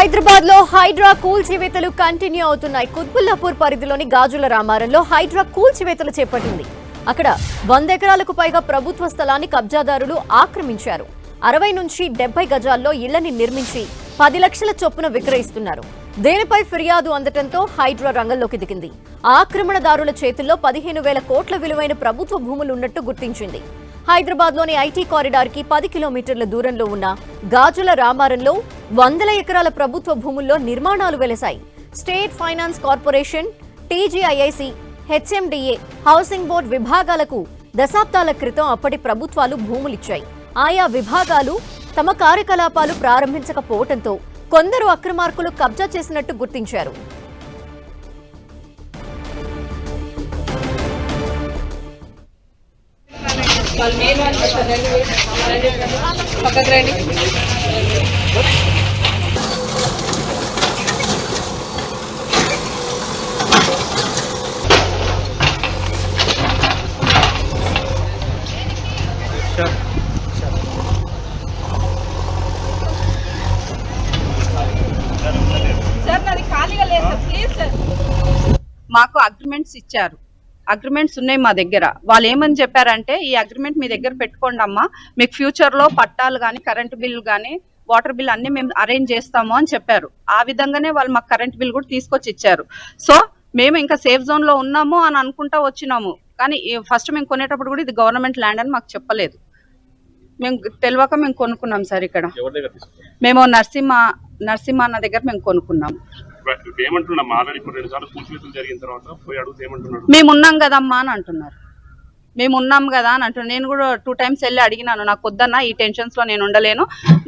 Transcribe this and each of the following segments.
హైదరాబాద్లో హైడ్రా కూల్చివేతలు కంటిన్యూ అవుతున్నాయి. కుత్బుల్లాపూర్ పరిధిలోని గాజుల రామారంలో హైడ్రా కూల్చివేతలు చేపట్టింది. అక్కడ వంద ఎకరాలకు పైగా ప్రభుత్వ స్థలాన్ని కబ్జాదారులు ఆక్రమించారు. అరవై నుంచి డెబ్బై గజాల్లో ఇళ్ళని నిర్మించి పది లక్షల చొప్పున విక్రయిస్తున్నారు. దీనిపై ఫిర్యాదు అందటంతో హైడ్రా రంగంలోకి దిగింది. ఆక్రమణదారుల చేతుల్లో పదిహేను వేల కోట్ల విలువైన ప్రభుత్వ భూములు ఉన్నట్టు గుర్తించింది. హైదరాబాద్లోని ఐటీ కారిడార్కి పది కిలోమీటర్ల దూరంలో ఉన్న గాజుల రామారంలో వందల ఎకరాల ప్రభుత్వ భూముల్లో నిర్మాణాలు వెలసాయి. State finance corporation TGIIC HMDA housing board విభాగాలకు దశాబ్దాల క్రితం అప్పటి ప్రభుత్వాలు భూములిచ్చాయి. ఆయా విభాగాలు తమ కార్యకలాపాలు ప్రారంభించకపోవడంతో కొందరు అక్రమార్కులు కబ్జా చేసినట్టు గుర్తించారు. పక్కకు రండి. సార్ నాది ఖాళీగా లేదు. Sir please sir. మాకు అగ్రిమెంట్స్ ఇచ్చారు. అగ్రిమెంట్స్ ఉన్నాయి మా దగ్గర. వాళ్ళు ఏమని చెప్పారంటే ఈ అగ్రిమెంట్ మీ దగ్గర పెట్టుకోండి అమ్మా. మీకు ఫ్యూచర్లో పట్టాలు కానీ కరెంట్ బిల్ కానీ వాటర్ బిల్ అన్ని మేము అరేంజ్ చేస్తాము అని చెప్పారు. ఆ విధంగానే వాళ్ళు మాకు కరెంట్ బిల్ కూడా తీసుకొచ్చి ఇచ్చారు. సో మేము ఇంకా సేఫ్ జోన్లో ఉన్నాము అని అనుకుంటా వచ్చినాము. కానీ ఫస్ట్ మేము కొనేటప్పుడు కూడా ఇది గవర్నమెంట్ ల్యాండ్ అని మాకు చెప్పలేదు. మేము తెలియక మేము కొనుక్కున్నాం సార్ ఇక్కడ. మేము నరసింహ నరసింహ అన్న దగ్గర మేము కొనుక్కున్నాం. ఇప్పుడు ఏమంటున్నా ఆల్రెడీ ఇప్పుడు రెండు సార్లు కూల్చివేతలు జరిగిన తర్వాత పోయి ఏమంటున్నాడు? కదమ్మా అని అంటున్నారు. మేము ఉన్నాం కదా అని అంటున్నారు. నేను కూడా టూ టైమ్స్ వెళ్ళి అడిగినాను. నాకు వద్దన్నా ఈ టెన్షన్స్లో నేను ఉండలేను.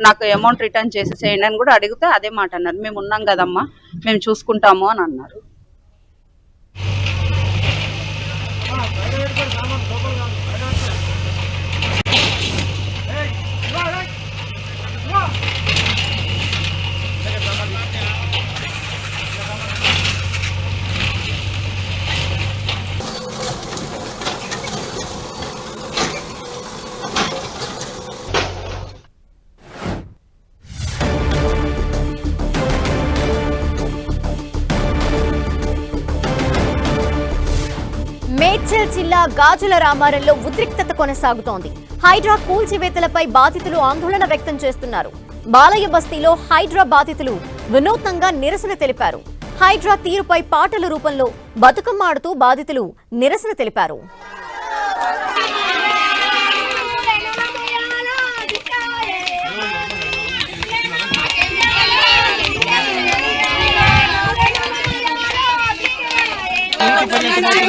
నాకు అమౌంట్ రిటర్న్ చేసేసేయండి అని కూడా అడిగితే అదే మాట అన్నారు. మేము ఉన్నాం కదమ్మా మేము చూసుకుంటాము అని అన్నారు. మేడ్చల్ జిల్లా గాజుల రామారంలో ఉద్రిక్తత కొనసాగుతోంది. హైడ్రా కూల్చివేతలపై బాధితులు ఆందోళన వ్యక్తం చేస్తున్నారు. బాలయ్య బస్తీలో హైడ్రా బాధితులు వినూత్నంగా నిరసన తెలిపారు. హైడ్రా తీరుపై పాటల రూపంలో బతుకమ్మ ఆడుతూ బాధితులు నిరసన తెలిపారు.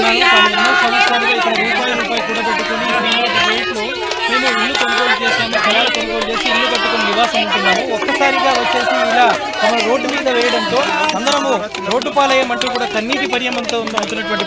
పర్యటన సంవత్సరాలుగా ఇక్కడ రూపాయి రూపాయి కూడబెట్టుకుని రేట్లు మేము ఇల్లు కొనుగోలు చేసాము స్థలాలు కొనుగోలు చేసి ఇల్లు కట్టుకుని నివాసం ఉంటున్నాము. ఒక్కసారిగా వచ్చేసి ఇలా తమ రోడ్డు మీద వేయడంతో అందరము రోడ్డు పాలయ్యమంటూ కూడా కన్నీటి పర్యమంతో అవుతున్నటువంటి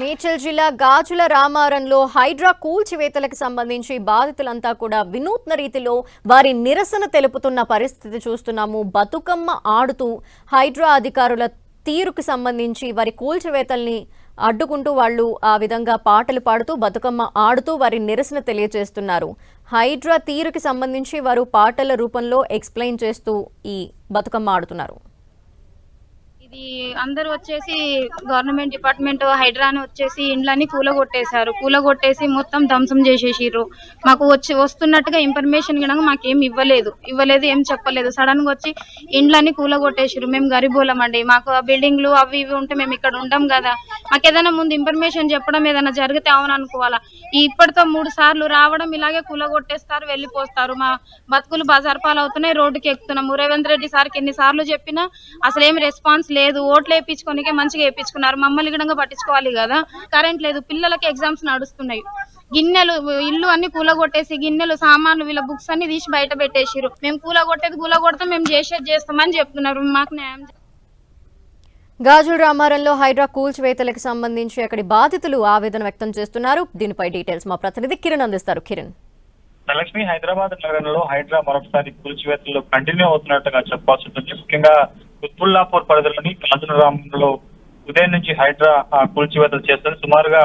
మేడ్చల్ జిల్లా గాజుల రామారంలో హైడ్రా కూల్చివేతలకు సంబంధించి బాధితులంతా కూడా వినూత్న రీతిలో వారి నిరసన తెలుపుతున్న పరిస్థితి చూస్తున్నాము. బతుకమ్మ ఆడుతూ హైడ్రా అధికారుల తీరుకు సంబంధించి వారి కూల్చివేతల్ని అడ్డుకుంటూ వాళ్ళు ఆ విధంగా పాటలు పాడుతూ బతుకమ్మ ఆడుతూ వారి నిరసన తెలియజేస్తున్నారు. హైడ్రా తీరుకి సంబంధించి వారు పాటల రూపంలో ఎక్స్ప్లెయిన్ చేస్తూ ఈ బతుకమ్మ ఆడుతున్నారు. ఇది అందరూ వచ్చేసి గవర్నమెంట్ డిపార్ట్మెంట్ హైడ్రాని వచ్చేసి ఇండ్లన్నీ కూలగొట్టేశారు. కూలగొట్టేసి మొత్తం ధ్వంసం చేసేసిర్రు. మాకు వచ్చి వస్తున్నట్టుగా ఇన్ఫర్మేషన్ కనుక మాకేం ఇవ్వలేదు. ఇవ్వలేదు ఏం చెప్పలేదు. సడన్గా వచ్చి ఇండ్లన్నీ కూలగొట్టేసిర్రు. మేము గరిబోలం అండి. మాకు ఆ బిల్డింగ్లు అవి ఇవి ఉంటే మేము ఇక్కడ ఉండం కదా. మాకు ఏదైనా ముందు ఇన్ఫర్మేషన్ చెప్పడం ఏదైనా జరిగితే అవును అనుకోవాలా? ఈ ఇప్పటితో మూడు సార్లు రావడం ఇలాగే కూలగొట్టేస్తారు వెళ్ళిపోస్తారు. మా బతుకులు బజార్ పాలు అవుతున్నాయి రోడ్డుకి ఎక్కుతున్నాము రేవంత్ రెడ్డి సార్కి ఎన్ని సార్లు చెప్పినా అసలు ఏం రెస్పాన్స్ లేదు ఓట్లు వేయించుకోనికే మంచిగా వేయించుకున్నారు మమ్మల్ని కూడా పట్టించుకోవాలి కదా. కరెంట్ లేదు పిల్లలకి ఎగ్జామ్స్ నడుస్తున్నాయి. గిన్నెలు ఇల్లు అన్ని కూలగొట్టేసి గిన్నెలు సామాన్లు వీళ్ళ బుక్స్ అన్ని తీసి బయట పెట్టేసిరు మేము కూలగొట్టేది కూలగొడతాం మేము చేసేది చేస్తామని చెప్తున్నారు. మాకు న్యాయం. గాజుల రామారంలో హైడ్రా కూల్చివేతలకు సంబంధించి అక్కడి బాధితులు ఆవేదన వ్యక్తం చేస్తున్నారు. దీనిపై డీటెయిల్స్ మా ప్రతినిధి కిరణ్ అందిస్తారు. కిరణ్. ధనలక్ష్మి హైదరాబాద్ నగరంలో హైడ్రా మరొకసారి కూల్చివేతలు కంటిన్యూ అవుతున్నట్టుగా చెప్పాల్సి ఉంటుంది. ముఖ్యంగా కుత్బుల్లాపూర్ పరిధిలోని కాజులరామంలో ఉదయం నుంచి హైడ్రా కూల్చివేతలు చేస్తారు. సుమారుగా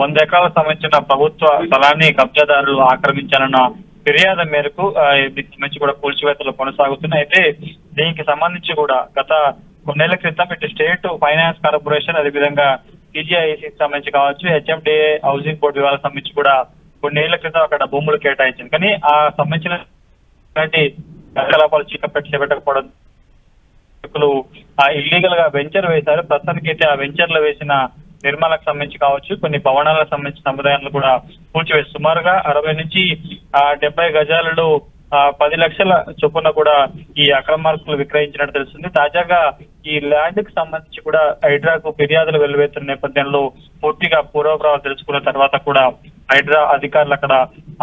వంద ఎకరాలకు సంబంధించిన ప్రభుత్వ స్థలాన్ని కబ్జాదారులు ఆక్రమించాలన్న ఫిర్యాదు మేరకు దీనికి సంబంధించి కూడా కూల్చివేతలు కొనసాగుతున్నాయి. అయితే దీనికి సంబంధించి కూడా గత కొన్నేళ్ళ క్రితం ఇటు స్టేట్ ఫైనాన్స్ కార్పొరేషన్ అదేవిధంగా టీజీఐసికి సంబంధించి కావచ్చు హెచ్ఎండిఏ హౌసింగ్ బోర్డు వివరాలకు సంబంధించి కూడా కొన్నేళ్ళ క్రితం అక్కడ భూములు కేటాయించింది. కానీ ఆ సంబంధించిన కార్యకలాపాలు చీకపెట్టి చేపట్టకపోవడం వ్యక్తులు ఆ ఇల్లీగల్గా వెంచర్ వేశారు. ప్రస్తుతానికి అయితే ఆ వెంచర్లో వేసిన నిర్మాణాలకు సంబంధించి కావచ్చు కొన్ని భవనాలకు సంబంధించిన సముదాయాలు కూడా కూల్చివేసి సుమారుగా అరవై నుంచి ఆ డెబ్బై గజాలలో ఆ పది లక్షల చొప్పున కూడా ఈ అక్రమార్కులు విక్రయించినట్టు తెలుస్తుంది. తాజాగా ఈ ల్యాండ్కి సంబంధించి కూడా హైడ్రాకు ఫిర్యాదులు వెలువెత్తున్న నేపథ్యంలో పూర్తిగా పూర్వపరాలు తెలుసుకున్న తర్వాత కూడా హైడ్రా అధికారులు అక్కడ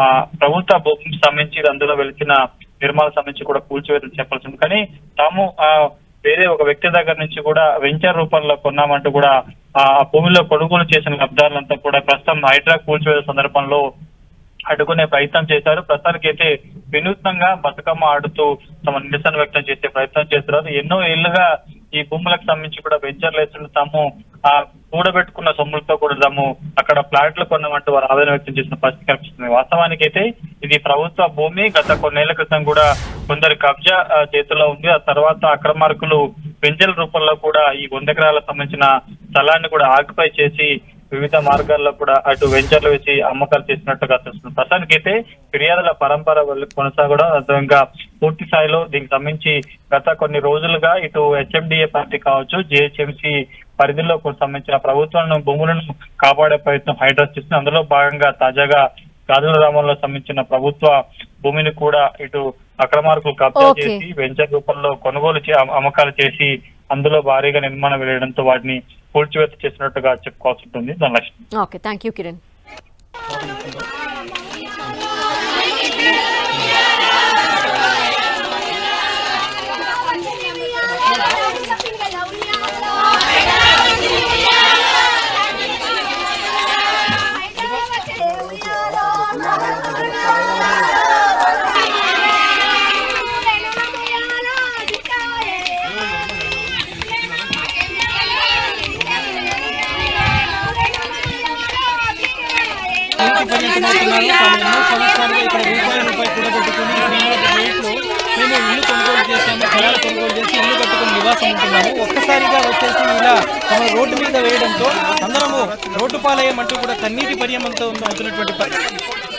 ఆ ప్రభుత్వ భూమికి సంబంధించి అందులో వెలిచిన నిర్మాణాలకు సంబంధించి కూడా కూల్చివేతలు చెప్పాల్సి ఉంది కానీ తాము ఆ వేరే ఒక వ్యక్తి దగ్గర నుంచి కూడా వెంచర్ రూపంలో కొన్నామంటూ కూడా ఆ భూమిలో కొనుగోలు చేసిన లబ్ధారులంతా కూడా ప్రస్తుతం హైడ్రా కూల్చివేసే సందర్భంలో అడ్డుకునే ప్రయత్నం చేశారు. ప్రస్తుతానికి అయితే వినూత్నంగా బతుకమ్మ ఆడుతూ తమ నిరసన వ్యక్తం చేసే ప్రయత్నం చేస్తున్నారు. ఎన్నో ఏళ్ళుగా ఈ భూములకు సంబంధించి కూడా వెంచర్లు వేస్తున్న తాము ఆ కూడబెట్టుకున్న సొమ్ములతో కూడా తాము అక్కడ ఫ్లాట్లు కొన్నామంటూ వారు ఆవేదన వ్యక్తం చేసిన పరిస్థితి కనిపిస్తుంది. వాస్తవానికి అయితే ఇది ప్రభుత్వ భూమి. గత కొన్నేళ్ళ క్రితం కూడా కొందరు కబ్జా చేతిలో ఉంది. ఆ తర్వాత అక్రమార్కులు వెంచర్ల రూపంలో కూడా ఈ వంద ఎకరాలకు సంబంధించిన స్థలాన్ని కూడా ఆక్యుపై చేసి వివిధ మార్గాల్లో కూడా అటు వెంచర్లు వేసి అమ్మకాలు చేసినట్టుగా తెలుస్తుంది. ప్రస్తుతానికి అయితే ఫిర్యాదుల పరంపర కొనసాగడం అదేవిధంగా పూర్తి స్థాయిలో దీనికి సంబంధించి గత కొన్ని రోజులుగా ఇటు హెచ్ఎండిఏ పార్టీ కావచ్చు జిహెచ్ఎంసీ పరిధిలో సంబంధించిన ప్రభుత్వాలను భూములను కాపాడే ప్రయత్నం హైడ్రాస్ చేస్తుంది. అందులో భాగంగా తాజాగా గాజుల గ్రామంలో సంబంధించిన ప్రభుత్వ భూమిని కూడా ఇటు అక్రమార్కులు కబ్జా. చేసి వెంచర్ రూపంలో కొనుగోలు అమ్మకాలు చేసి అందులో భారీగా నిర్మాణం వేయడంతో వాటిని కూల్చివేత చేసినట్టుగా చెప్పుకోవాల్సి ఉంటుంది. దాని లక్ష్యం ఓకే థ్యాంక్ యూ కిరణ్. ఇంటి పర్యటనవుతున్నారు సంవత్సరాలుగా ఇక్కడ రూపాయల రూపాయి కూడబెట్టుకుని ఈ మేము ఇల్లు కొనుగోలు చేశాము స్థలాలు కొనుగోలు చేసి ఇల్లు కట్టుకుని నివాసం ఉంటున్నాము ఒక్కసారిగా వచ్చేసి ఇలా తమ రోడ్డు మీద వేయడంతో అందరము రోడ్డు పాలయ్యమంటూ కూడా కన్నీటి పర్యమంతో అవుతున్నటువంటి పరిస్థితి